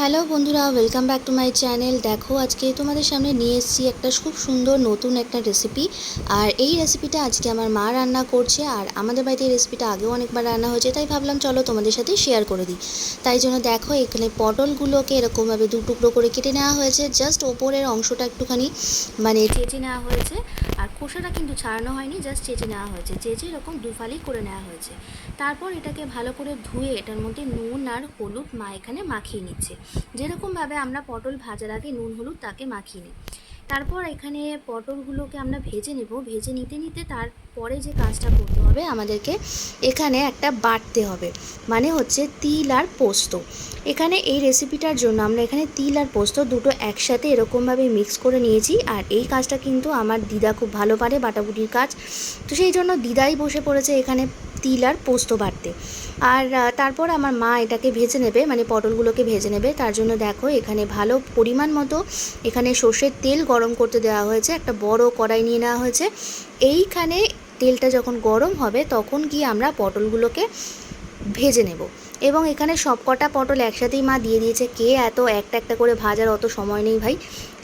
Hello বন্ধুরা welcome back to my channel দেখো, আজকে তোমাদের সামনে নিয়ে এসেছি একটা খুব সুন্দর নতুন একটা রেসিপি আর এই রেসিপিটা আজকে আমার মা রান্না করছে, আর আমাদের বাড়িতে এই রেসিপিটা আগেও অনেকবার রান্না হয়েছে, তাই ভাবলাম চলো তোমাদের সাথে শেয়ার করে দিই। তাই জন্য দেখো, এখানে পটলগুলোকে এরকমভাবে দু টুকরো করে কেটে নেওয়া হয়েছে জাস্ট ওপরের অংশটা একটুখানি মানে চেঁচে নেওয়া হয়েছে। খোসাটা কিন্তু ছাড়ানো হয়নি জাস্ট চেঁচে নেওয়া হয়েছে। চেঁচে এরকম দুফালি করে নেওয়া হয়েছে। তারপর এটাকে ভালো করে ধুয়ে এটার মধ্যে নুন আর হলুদ মা এখানে মাখিয়ে নিচ্ছে। যেরকমভাবে আমরা পটল ভাজার আগে নুন, হলুদ তাকে মাখিয়ে নিই। তারপর এখানে পটলগুলোকে আমরা ভেজে নেব। ভেজে নিতে নিতে তারপরে যে কাজটা করতে হবে আমাদেরকে এখানে একটা বাটতে হবে। মানে হচ্ছে তিল আর পোস্ত। এখানে এই রেসিপিটার জন্য আমরা এখানে তিল আর পোস্ত দুটো একসাথে এরকমভাবে মিক্স করে নিয়েছি। আর এই কাজটা কিন্তু আমার দিদা খুব ভালো পারে, বাটাবুটির কাজ। তো সেই জন্য দিদাই বসে পড়েছে এখানে তিল আর পোস্ত বাটতে। আর তারপর আমার মা এটাকে ভেজে নেবে মানে পটলগুলোকে ভেজে নেবে। তার জন্য দেখো এখানে ভালো পরিমাণ মতো এখানে সর্ষের তেল গরম করতে দেওয়া হয়েছে, একটা বড় কড়াই নিয়ে নেওয়া হয়েছে। এইখানে তেলটা যখন গরম হবে, তখন গিয়ে আমরা পটলগুলোকে ভেজে নেব। এবং এখানে সব কটা পটল একসাথেই মা দিয়ে দিয়েছে। কে এত একটা একটা করে ভাজার অত সময় নেই ভাই।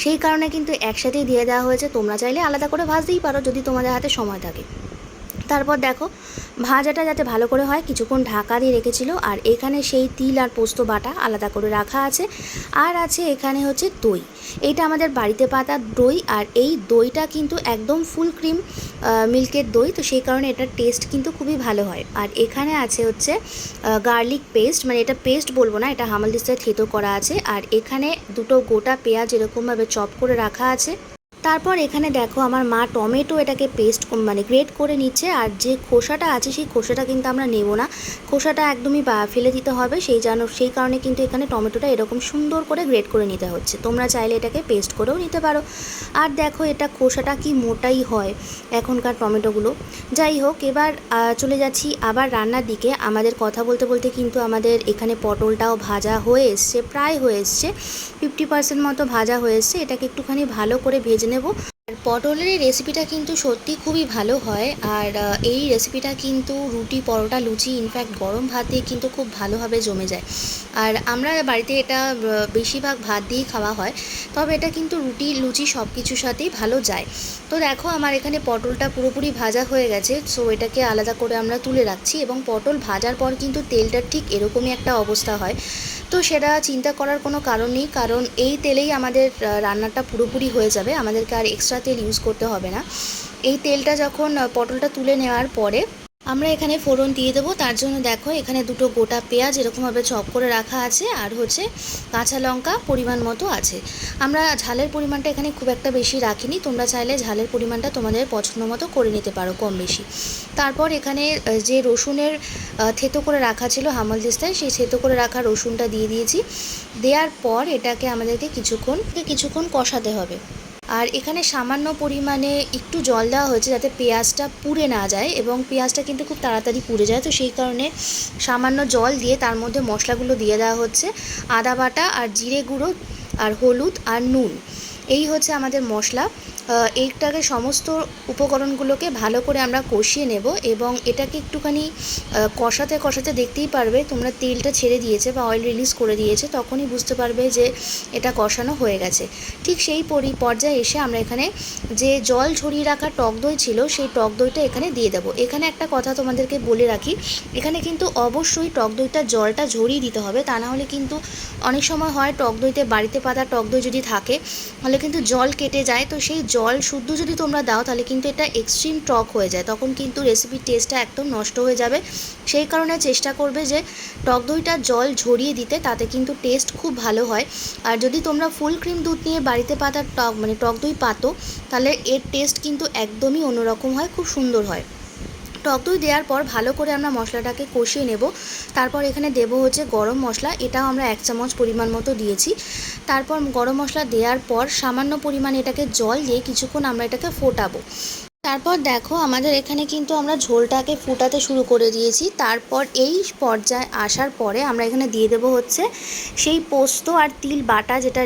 সেই কারণে কিন্তু একসাথেই দিয়ে দেওয়া হয়েছে। তোমরা চাইলে আলাদা করে ভাজতেই পারো যদি তোমাদের হাতে সময় থাকে। তারপর দেখো, ভাজাটা যাতে ভালো করে হয়, কিছুক্ষণ ঢাকা দিয়ে রেখেছিল, আর এখানে সেই তিল আর পোস্ত বাটা আলাদা করে রাখা আছে, আর আছে এখানে হচ্ছে দই। এইটা আমাদের বাড়িতে পাতা দই, আর এই দইটা কিন্তু একদম ফুল ক্রিম মিল্কের দই, তো সেই কারণে এটার টেস্ট কিন্তু খুবই ভালো হয়। আর এখানে আছে হচ্ছে গার্লিক পেস্ট মানে এটা পেস্ট বলব না, এটা হামালদিস্তায় থেতো করা আছে, আর এখানে দুটো গোটা পেঁয়াজ এরকমভাবে চপ করে রাখা আছে। তারপর এখানে দেখো আমার মা টমেটো এটাকে পেস্ট মানে গ্রেট করে নিচ্ছে, আর যে খোসাটা আছে সেই খোসাটা কিন্তু আমরা নেব না। খোসাটা একদমই ফেলে দিতে হবে, সেই জানো সেই কারণে কিন্তু এখানে টমেটোটা এরকম সুন্দর করে গ্রেট করে নিতে হচ্ছে। তোমরা চাইলে এটাকে পেস্ট করেও নিতে পারো। আর দেখো এটা খোসাটা কি মোটাই হয় এখনকার টমেটোগুলো। যাই হোক, এবার চলে যাচ্ছি আবার রান্নার দিকে। আমাদের কথা বলতে বলতে কিন্তু আমাদের এখানে পটলটাও ভাজা হয়ে এসছে, প্রায় হয়ে এসছে। ফিফটি পার্সেন্ট মতো ভাজা হয়ে এসছে। এটাকে একটুখানি ভালো করে ভেজে নেব আর পটলের রেসিপিটা কিন্তু সত্যি খুবই ভালো হয়। আর এই রেসিপিটা কিন্তু রুটি, পরোটা, লুচি ইনফ্যাক্ট গরম ভাত দিয়ে কিন্তু খুব ভালোভাবে জমে যায়। আর আমরা বাড়িতে এটা বেশিরভাগ ভাত দিয়েই খাওয়া হয়। তবে এটা কিন্তু রুটি, লুচি সব কিছুর সাথেই ভালো যায়। তো দেখো, আমার এখানে পটলটা পুরোপুরি ভাজা হয়ে গেছে। সো এটাকে আলাদা করে আমরা তুলে রাখছি এবং পটল ভাজার পর কিন্তু তেলটা ঠিক এরকমই একটা অবস্থা হয়। তো সেটা চিন্তা করার কোনো কারণ নেই। কারণ এই তেলেই আমাদের রান্নাটা পুরোপুরি হয়ে যাবে। আমাদেরকে আর এক্সট্রা তেল ইউজ করতে হবে না। এই তেলটা যখন পটলটা তুলে নেওয়ার পরে আমরা এখানে ফোড়ন দিয়ে দেবো। তার জন্য দেখো, এখানে দুটো গোটা পেঁয়াজ এরকমভাবে চপ করে রাখা আছে আর হচ্ছে কাঁচা লঙ্কা পরিমাণ মতো আছে। আমরা ঝালের পরিমাণটা এখানে খুব একটা বেশি রাখিনি। তোমরা চাইলে ঝালের পরিমাণটা তোমাদের পছন্দ মতো করে নিতে পারো কম বেশি। তারপর এখানে যে রসুনের থেতো করে রাখা ছিল হামল দিস্তায়, সেই থেতো করে রাখা রসুনটা দিয়ে দিয়েছি। দেওয়ার পর এটাকে আমাদেরকে কিছুক্ষণ কিছুক্ষণ কষাতে হবে। আর এখানে সামান্য পরিমাণে একটু জল দেওয়া হয়েছে যাতে পেঁয়াজটা পুড়ে না যায় এবং পেঁয়াজটা কিন্তু খুব তাড়াতাড়ি পুড়ে যায়। তো সেই কারণে সামান্য জল দিয়ে তার মধ্যে মশলাগুলো দিয়ে দেওয়া হচ্ছে। আদা বাটা আর জিরে গুঁড়ো আর হলুদ আর নুন। এই হচ্ছে আমাদের মশলা। এইটাকে সমস্ত উপকরণগুলোকে ভালো করে আমরা কষিয়ে নেব এবং এটাকে একটুখানি কষাতে কষাতে দেখতেই পারবে তোমরা তেলটা ছেড়ে দিয়েছে বা অয়েল রিলিজ করে দিয়েছে, তখনই বুঝতে পারবে যে এটা কষানো হয়ে গেছে। ঠিক সেই পরি, পর্যায়ে এসে আমরা এখানে যে জল ঝরিয়ে রাখা টক দই ছিল, সেই টক দইটা এখানে দিয়ে দেবো। এখানে একটা কথা তোমাদেরকে বলে রাখি, এখানে কিন্তু অবশ্যই টক দইটা জলটা ঝরিয়ে দিতে হবে, তা না হলে কিন্তু অনেক সময় হয় টক দইতে বাড়িতে পাতা, টক দই যদি থাকে, তাহলে কিন্তু জল কেটে যায়, তো সেই জল শুদ্ধ যদি তোমরা দাও, তাহলে কিন্তু এটা এক্সট্রিম টক হয়ে যায়। তখন কিন্তু রেসিপির টেস্টটা একদম নষ্ট হয়ে যাবে। সেই কারণে চেষ্টা করবে যে টক দইটা জল ঝরিয়ে দিতে, তাতে কিন্তু টেস্ট খুব ভালো হয়। আর যদি তোমরা ফুল ক্রিম দুধ নিয়ে বাড়িতে পাতা টক মানে টক দই পাতো, তাহলে এর টেস্ট কিন্তু একদমই অন্যরকম হয়, খুব সুন্দর হয়। টক দই দেওয়ার পর ভালো করে আমরা মশলাটাকে কষিয়ে নেব। তারপর এখানে দেব হচ্ছে গরম মশলা, এটাও আমরা এক চামচ পরিমাণ মতো দিয়েছি। তারপর গরম মশলা দেওয়ার পর সামান্য পরিমাণে এটাকে জল দিয়ে কিছুক্ষণ আমরা এটাকে ফোটাবো। তারপর দেখো আমাদের এখানে কিন্তু আমরা ঝোলটাকে ফুটাতে শুরু করে দিয়েছি। তারপর এই পর্যায়ে আসার পরে আমরা এখানে দিয়ে দেবো হচ্ছে সেই পোস্ত আর তিল বাটা যেটা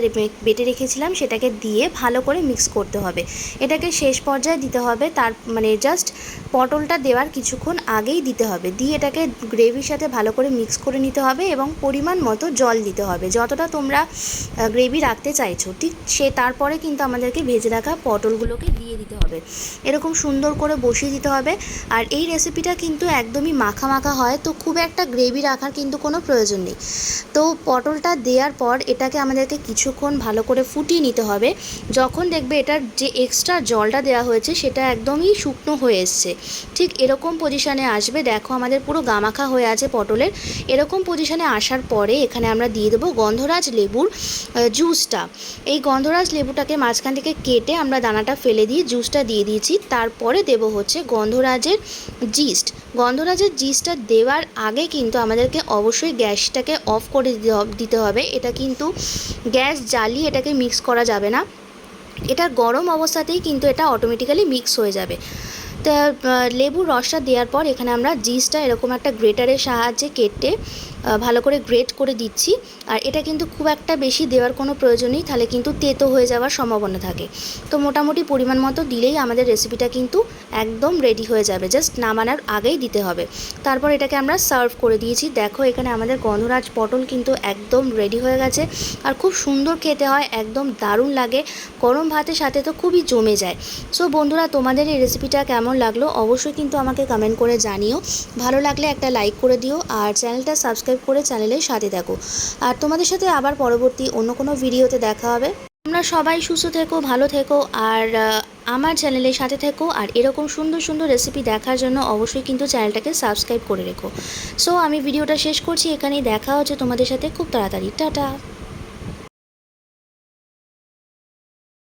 বেটে রেখেছিলাম সেটাকে দিয়ে ভালো করে মিক্স করতে হবে। এটাকে শেষ পর্যায়ে দিতে হবে। তার মানে জাস্ট পটলটা দেওয়ার কিছুক্ষণ আগেই দিতে হবে। দিয়ে এটাকে গ্রেভির সাথে ভালো করে মিক্স করে নিতে হবে এবং পরিমাণ মতো জল দিতে হবে। যতটা তোমরা গ্রেভি রাখতে চাইছো, ঠিক সে, তারপরে কিন্তু আমাদেরকে ভেজে রাখা পটলগুলোকে দিয়ে দিতে হবে। এরকম সুন্দর করে বসিয়ে দিতে হবে। আর এই রেসিপিটা কিন্তু একদমই মাখা মাখা হয়, তো খুব একটা গ্রেভি রাখার কিন্তু কোনো প্রয়োজন নেই। তো পটলটা দেওয়ার পর এটাকে আমাদেরকে কিছুক্ষণ ভালো করে ফুটিয়ে নিতে হবে। যখন দেখবে এটার যে এক্সট্রা জলটা দেওয়া হয়েছে, সেটা একদমই শুকনো হয়ে এসছে। ঠিক এরকম পজিশানে আসবে। দেখো আমাদের পুরো গামাখা হয়ে আছে পটলের। এরকম পজিশানে আসার পরে এখানে আমরা দিয়ে দেবো গন্ধরাজ লেবুর জুসটা এই গন্ধরাজ লেবুটাকে মাঝখান থেকে কেটে আমরা দানাটা ফেলে দিয়ে জুসটা দিয়ে দিয়েছি। তারপরে দেব হচ্ছে গন্ধরাজের জিস্ট। গন্ধরাজের জিস্টটা দেওয়ার আগে কিন্তু আমাদেরকে অবশ্যই গ্যাসটাকে অফ করে দিতে হবে। এটা কিন্তু গ্যাস জ্বালিয়ে এটাকে মিক্স করা যাবে না। এটা গরম অবস্থাতেই কিন্তু এটা অটোমেটিক্যালি মিক্স হয়ে যাবে। তা লেবুর রসটা দেওয়ার পর এখানে আমরা জিসটা এরকম একটা গ্রেটারের সাহায্যে কেটে ভালো করে গ্রেট করে দিচ্ছি। আর এটা কিন্তু খুব একটা বেশি দেওয়ার কোনো প্রয়োজন নেই, তাহলে কিন্তু তেতো হয়ে যাওয়ার সম্ভাবনা থাকে। তো মোটামুটি পরিমাণ মতো দিলেই আমাদের রেসিপিটা কিন্তু একদম রেডি হয়ে যাবে। জাস্ট নামানোর আগেই দিতে হবে। তারপর এটাকে আমরা সার্ভ করে দিয়েছি। দেখো এখানে আমাদের গন্ধরাজ পটল কিন্তু একদম রেডি হয়ে গেছে। আর খুব সুন্দর খেতে হয়, একদম দারুণ লাগে। গরম ভাতের সাথে তো খুবই জমে যায়। সো বন্ধুরা, তোমাদের এই রেসিপিটা কেমন লাগল? অবশ্যই কিন্তু আমাকে কমেন্ট করে জানিও। ভালো লাগলে একটা লাইক করে দিও। আর চ্যানেলটা সাবস্ক্রাইব করে চ্যানেলের সাথে থাকো। আর তোমাদের সাথে আবার পরবর্তী অন্য কোনো ভিডিওতে দেখা হবে। তোমরা সবাই সুস্থ থেকো, ভালো থেকো, আর আমার চ্যানেলের সাথে থেকো। আর এরকম সুন্দর সুন্দর রেসিপি দেখার জন্য অবশ্যই কিন্তু চ্যানেলটাকে সাবস্ক্রাইব করে রেখো। সো আমি ভিডিওটা শেষ করছি। এখানেই দেখা হচ্ছে তোমাদের সাথে। খুব তাড়াতাড়ি। টাটা!